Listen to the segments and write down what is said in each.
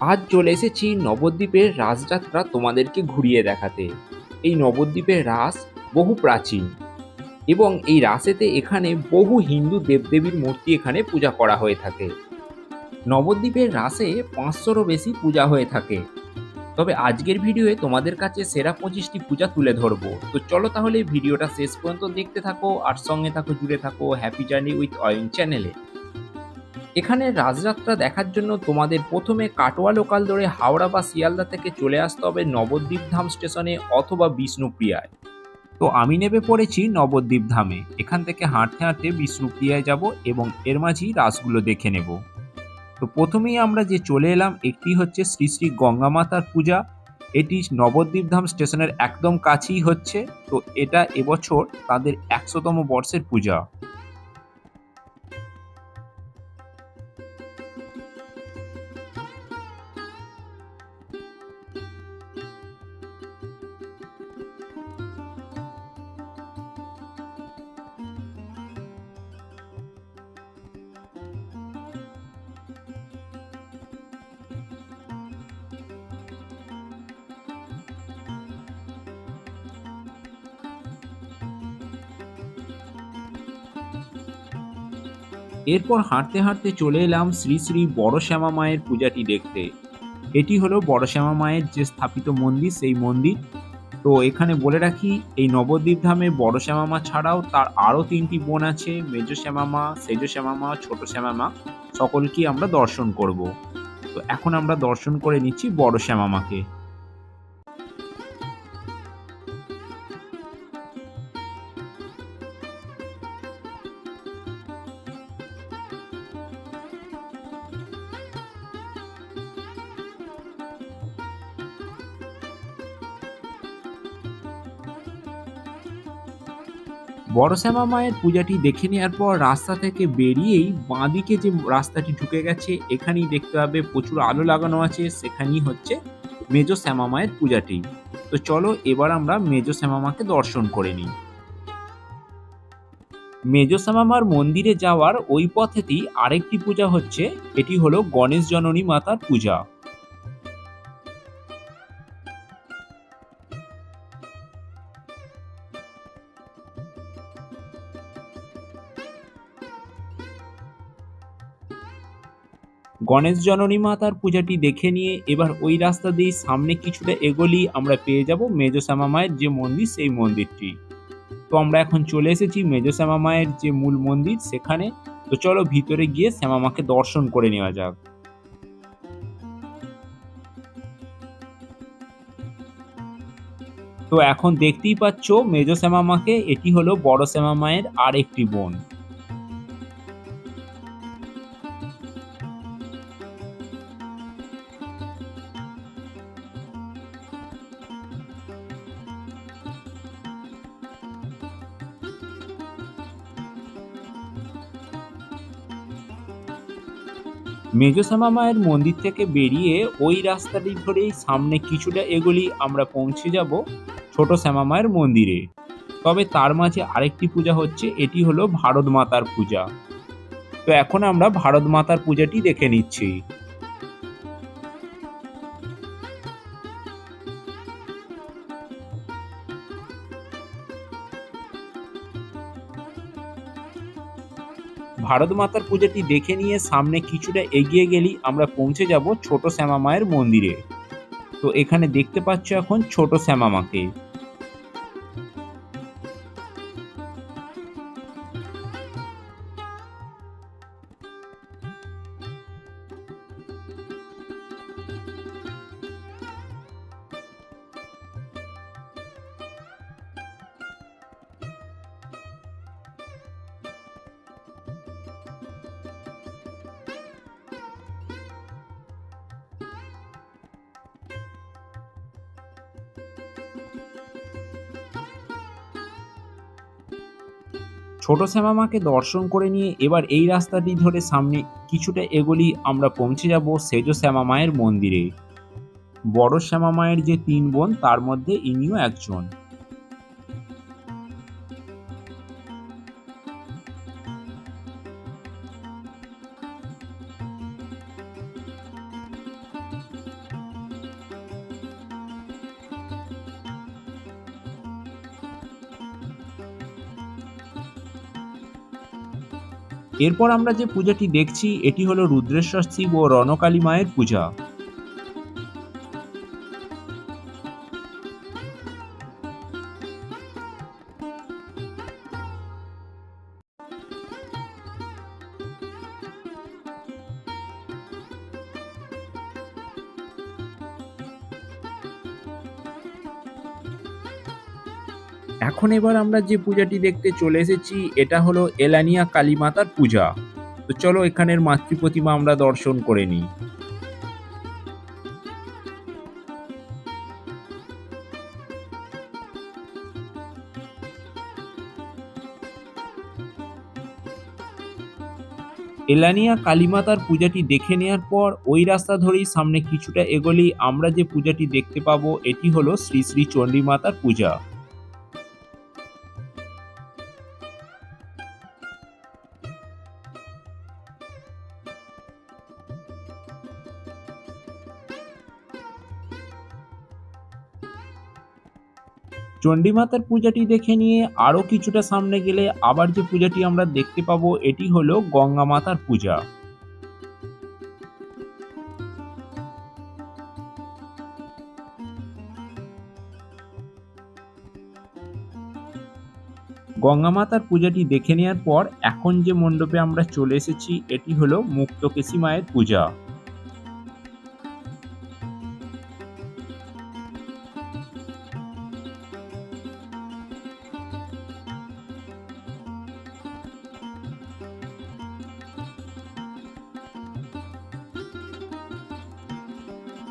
আজ চলে এসেছি নবদ্বীপের রাসযাত্রা তোমাদেরকে ঘুরিয়ে দেখাতে। এই নবদ্বীপের রাস বহু প্রাচীন এবং এই রাসেতে এখানে বহু হিন্দু দেবদেবীর মূর্তি এখানে পূজা করা হয়ে থাকে। নবদ্বীপের রাসে পাঁচশোরও বেশি পূজা হয়ে থাকে। তবে আজকের ভিডিওয়ে তোমাদের কাছে সেরা পঁচিশটি পূজা তুলে ধরবো। তো চলো তাহলে ভিডিওটা শেষ পর্যন্ত দেখতে থাকো আর সঙ্গে থাকো, জুড়ে থাকো, হ্যাপি জার্নি উইথ অয়ন চ্যানেলে। এখানে রাজযাত্রা দেখার জন্য তোমাদের প্রথমে কাটোয়া লোকাল ধরে হাওড়া বা শিয়ালদা থেকে চলে আসতে হবে নবদ্বীপ ধাম স্টেশনে অথবা বিষ্ণুপ্রিয়ায়। তো আমি নেমে পড়েছি নবদ্বীপ ধামে। এখান থেকে হাঁটতে হাঁটতে বিষ্ণুপ্রিয়ায় যাব এবং এর মাঝেই রাসগুলো দেখে নেব। তো প্রথমেই আমরা যে চলে এলাম, একটি হচ্ছে শ্রী শ্রী গঙ্গা মাতার পূজা। এটি নবদ্বীপ ধাম স্টেশনের একদম কাছেই হচ্ছে। তো এটা এবছর তাদের একশোতম বর্ষের পূজা। এরপর হাঁটতে হাঁটতে চলে এলাম শ্রী শ্রী বড় শ্যামা মায়ের পূজাটি দেখতে। এটি হলো বড় শ্যামা মায়ের যে স্থাপিত মন্দির, সেই মন্দির। তো এখানে বলে রাখি, এই নবদ্বীপ ধামে বড় শ্যামা মা ছাড়াও তার আরও তিনটি বোন আছে মেজ শ্যামা মা সেজ শ্যামা মা ছোট শ্যামা মা। সকলকেই আমরা দর্শন করব। তো এখন আমরা দর্শন করে নিচ্ছি বড় শ্যামা মাকে বড় শ্যামা মায়ের পূজাটি দেখে নেওয়ার পর রাস্তা থেকে বেরিয়েই বাঁদিকে যে রাস্তাটি ঢুকে গেছে, এখানেই দেখতে পাবে প্রচুর আলো লাগানো আছে, সেখানেই হচ্ছে মেজো শ্যামা মায়ের পূজাটি। তো চলো এবার আমরা মেজো শ্যামা মাকে দর্শন করে নিই। মেজো শ্যামা মার মন্দিরে যাওয়ার ওই পথেতেই আরেকটি পূজা হচ্ছে, এটি হলো গণেশ জননী মাতার পূজা। গণেশ জননী মাতার পূজাটি দেখে নিয়ে এবার ওই রাস্তা দিয়ে সামনে কিছুটা এগোলেই আমরা পেয়ে যাব মেজশ্যামা মায়ের যে মন্দির, সেই মন্দিরটি। তো আমরা এখন চলে এসেছি মেজশ্যামা মায়ের যে মূল মন্দির সেখানে। তো চলো ভিতরে গিয়ে শ্যামা মাকে দর্শন করে নেওয়া যাক। তো এখন দেখতেই পাচ্ছ মেজ শ্যামা মাকে, এটি হলো বড় শ্যামা মায়ের আর একটি বোন। মেজশ্যামা মায়ের মন্দির থেকে বেরিয়ে ওই রাস্তাটি ধরেই সামনে কিছুটা এগুলি আমরা পৌঁছে যাব ছোট শ্যামা মায়ের মন্দিরে। তবে তার মাঝে আরেকটি পূজা হচ্ছে, এটি হলো ভারত মাতার পূজা। তো এখন আমরা ভারত মাতার পূজাটি দেখে নিচ্ছি। ভারত মাতার পুজোটি দেখে নিয়ে সামনে কিছুটা এগিয়ে গেলেই আমরা পৌঁছে যাব ছোট শ্যামা মায়ের মন্দিরে। তো এখানে দেখতে পাচ্ছ এখন ছোট শ্যামা মাকে ছোট শ্যামা মাকে দর্শন করে নিয়ে এবার এই রাস্তাটি ধরে সামনে কিছুটা এগোলি আমরা পৌঁছে যাব সেজ শ্যামা মায়ের মন্দিরে। বড় শ্যামা মায়ের যে তিন বোন, তার মধ্যে ইনিও একজন। এরপর আমরা যে পূজাটি দেখছি এটি হলো রুদ্রেশ্বর শিব ও রণকালী মায়ের পূজা। এখন এবার আমরা যে পূজাটি দেখতে চলে এসেছি, এটা হলো এলানিয়া কালীমাতার পূজা। তো চলো এখানের মাতৃ প্রতিমা আমরা দর্শন করে নিই। এলানিয়া কালীমাতার পূজাটি দেখে নেওয়ার পর, ওই রাস্তা ধরেই সামনে কিছুটা এগোলেই আমরা যে পূজাটি দেখতে পাবো, এটি হলো শ্রী শ্রী চণ্ডী মাতার পূজা। চণ্ডী মাতার পূজাটি দেখে নিয়ে আরও কিছুটা সামনে গেলে আবার যে পূজাটি আমরা দেখতে পাবো, এটি হলো গঙ্গা মাতার পূজা। গঙ্গা মাতার পূজাটি দেখে নেওয়ার পর এখন যে মণ্ডপে আমরা চলে এসেছি, এটি হলো মুক্তকেশী মায়ের পূজা।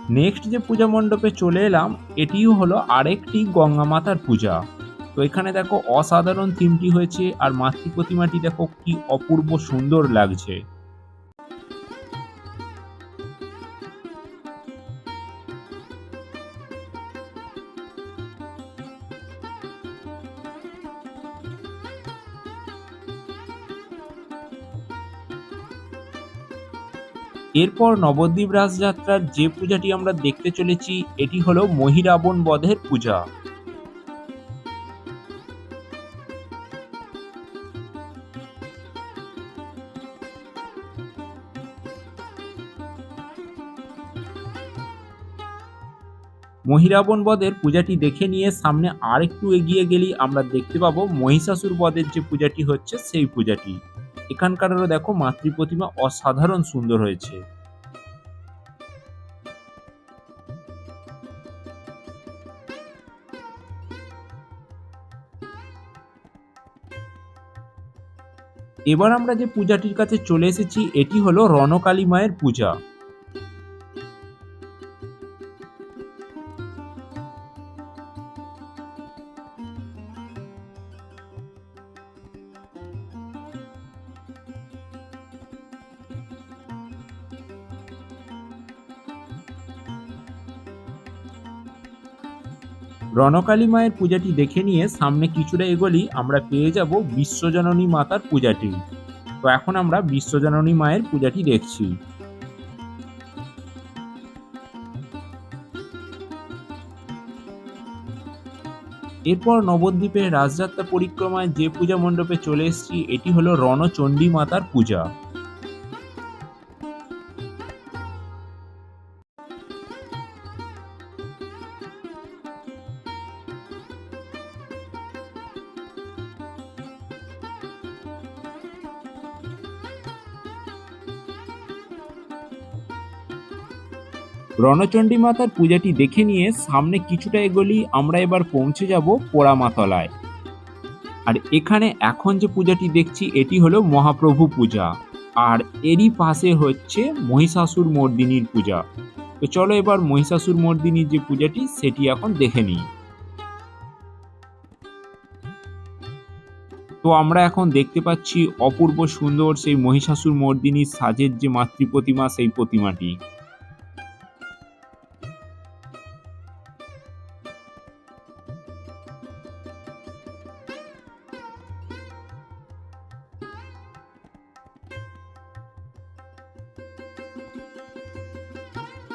নেক্সট যে পূজা মণ্ডপে চলে এলাম, এটিও হলো আরেকটি গঙ্গা মাতার পূজা। তো এখানে দেখো অসাধারণ থিমটি হয়েছে, আর মাতৃ প্রতিমাটি দেখো কি অপূর্ব সুন্দর লাগছে। এরপর নবদ্বীপ রাসযাত্রার যে পূজাটি আমরা দেখতে চলেছি, এটি হলো মহিরাবণ বধের পূজা। মহিরাবণ বধের পূজাটি দেখে নিয়ে সামনে আর একটু এগিয়ে গেলেই আমরা দেখতে পাবো মহিষাসুর বধের যে পূজাটি হচ্ছে, সেই পূজাটি। এখানকারেরও দেখো মাতৃ প্রতিমা অসাধারণ সুন্দর হয়েছে। এবার আমরা যে পূজাটির কাছে চলে এসেছি, এটি হলো রণকালী মায়ের পূজা। রণকালী মায়ের পূজাটি দেখে নিয়ে সামনে কিছুটা এগোলি আমরা পেয়ে যাব বিশ্বজননী মাতার পূজাটি। তো এখন আমরা বিশ্বজননী মায়ের পূজাটি দেখছি। এরপর নবদ্বীপের রাজযাত্রা পরিক্রমায় যে পূজা মণ্ডপে চলে এসেছি, এটি হলো রণচণ্ডী মাতার পূজা। রণচণ্ডী মাতার পূজাটি দেখে নিয়ে সামনে কিছুটা এগোলেই আমরা এবার পৌঁছে যাব পোড়ামাতলায়। আর এখানে এখন যে পূজাটি দেখছি, এটি হলো মহাপ্রভু পূজা। আর এরই পাশে হচ্ছে মহিষাসুর মর্দিনীর পূজা। তো চলো এবার মহিষাসুর মর্দিনীর যে পূজাটি, সেটি এখন দেখে নিই। তো আমরা এখন দেখতে পাচ্ছি অপূর্ব সুন্দর সেই মহিষাসুর মর্দিনীর সাজের যে মাতৃ প্রতিমা সেই প্রতিমাটি।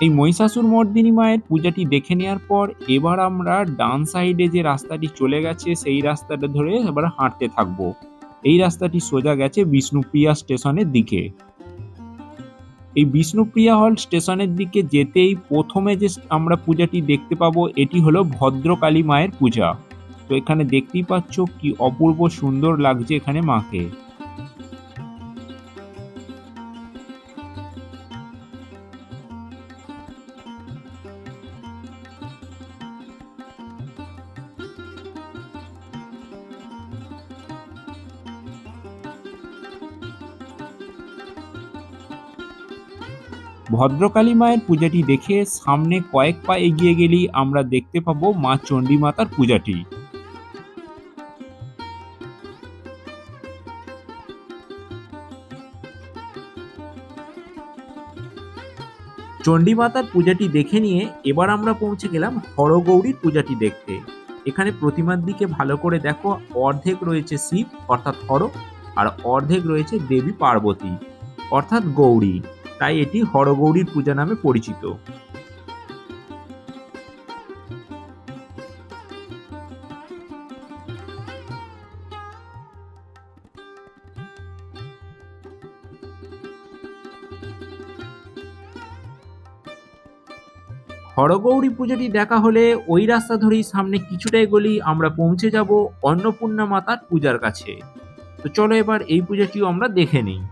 এই মহিষাসুর মর্দিনী মায়ের পূজাটি দেখে নেওয়ার পর এবার আমরা ডান সাইডে যে রাস্তাটি চলে গেছে, সেই রাস্তাটা ধরে এবার হাঁটতে থাকব। এই রাস্তাটি সোজা গেছে বিষ্ণুপ্রিয়া স্টেশনের দিকে। এই বিষ্ণুপ্রিয়া হল স্টেশনের দিকে যেতেই প্রথমে যে আমরা পূজাটি দেখতে পাবো, এটি হলো ভদ্রকালী মায়ের পূজা। তো এখানে দেখতেই পাচ্ছ কি অপূর্ব সুন্দর লাগছে এখানে মাকে। ভদ্রকালী মায়ের পূজাটি দেখে সামনে কয়েক পা এগিয়ে গেলেই আমরা দেখতে পাবো মা চণ্ডী মাতার পূজাটি। চণ্ডী মাতার পূজাটি দেখে নিয়ে এবার আমরা পৌঁছে গেলাম হরগৌরীর পূজাটি দেখতে। এখানে প্রতিমার দিকে ভালো করে দেখো, অর্ধেক রয়েছে শিব, অর্থাৎ হর, আর অর্ধেক রয়েছে দেবী পার্বতী, অর্থাৎ গৌরী। তাই এটি হরগৌরীর পূজা নামে পরিচিত। হরগৌরী পূজাটি দেখা হলে ওই রাস্তা ধরেই সামনে কিছুটাই গলি আমরা পৌঁছে যাব অন্নপূর্ণা মাতার পূজার কাছে। তো চলো এবার এই পূজাটিও আমরা দেখে নিই।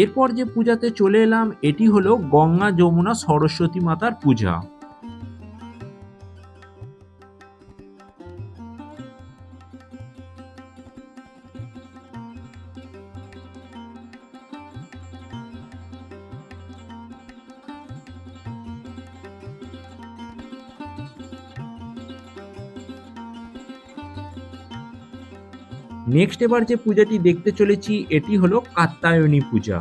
এরপর যে পূজাতে চলে এলাম এটি হলো গঙ্গা যমুনা সরস্বতী মাতার পূজা। নেক্সট এবার যে পূজাটি দেখতে চলেছি এটি হলো কাত্তায়নী পূজা।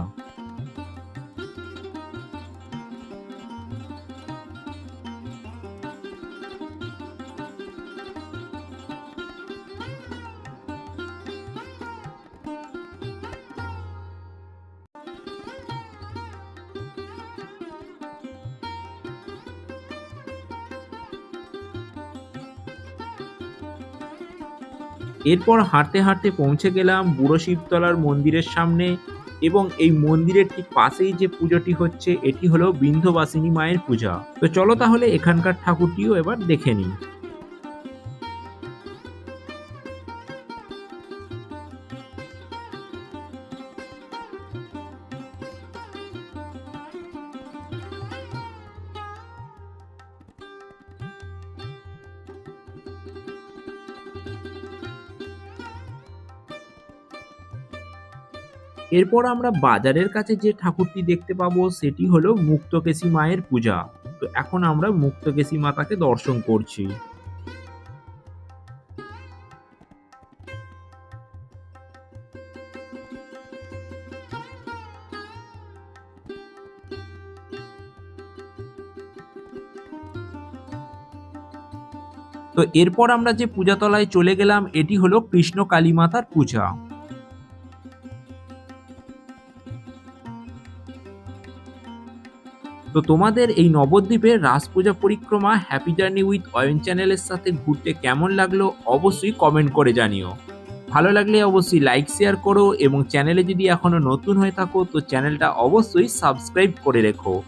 এরপর হাঁটতে হাঁটতে পৌঁছে গেলাম বুড়ো শিবতলার মন্দিরের সামনে এবং এই মন্দিরের ঠিক পাশেই যে পুজোটি হচ্ছে, এটি হলো বিন্ধবাসিনী মায়ের পূজা। তো চলো তাহলে এখানকার ঠাকুরটিও এবার দেখে নিই। এরপর আমরা বাজারের কাছে যে ঠাকুরটি দেখতে পাবো, সেটি হলো মুক্তকেশী মায়ের পূজা। তো এখন আমরা মুক্তকেশী মাতাকে দর্শন করছি। তো এরপর আমরা যে পূজাতলায় চলে গেলাম, এটি হলো কৃষ্ণ কালী মাতার পূজা। তো তোমাদের এই নবদ্বীপের রাস পূজা পরিক্রমা হ্যাপি জার্নি উইথ অয়ন চ্যানেলের সাথে ঘুরতে কেমন লাগল অবশ্যই কমেন্ট করে জানিও। ভালো লাগলে অবশ্যই লাইক শেয়ার করো এবং চ্যানেলে যদি এখনও নতুন হয়ে থাকো, তো চ্যানেলটা অবশ্যই সাবস্ক্রাইব করে রেখো।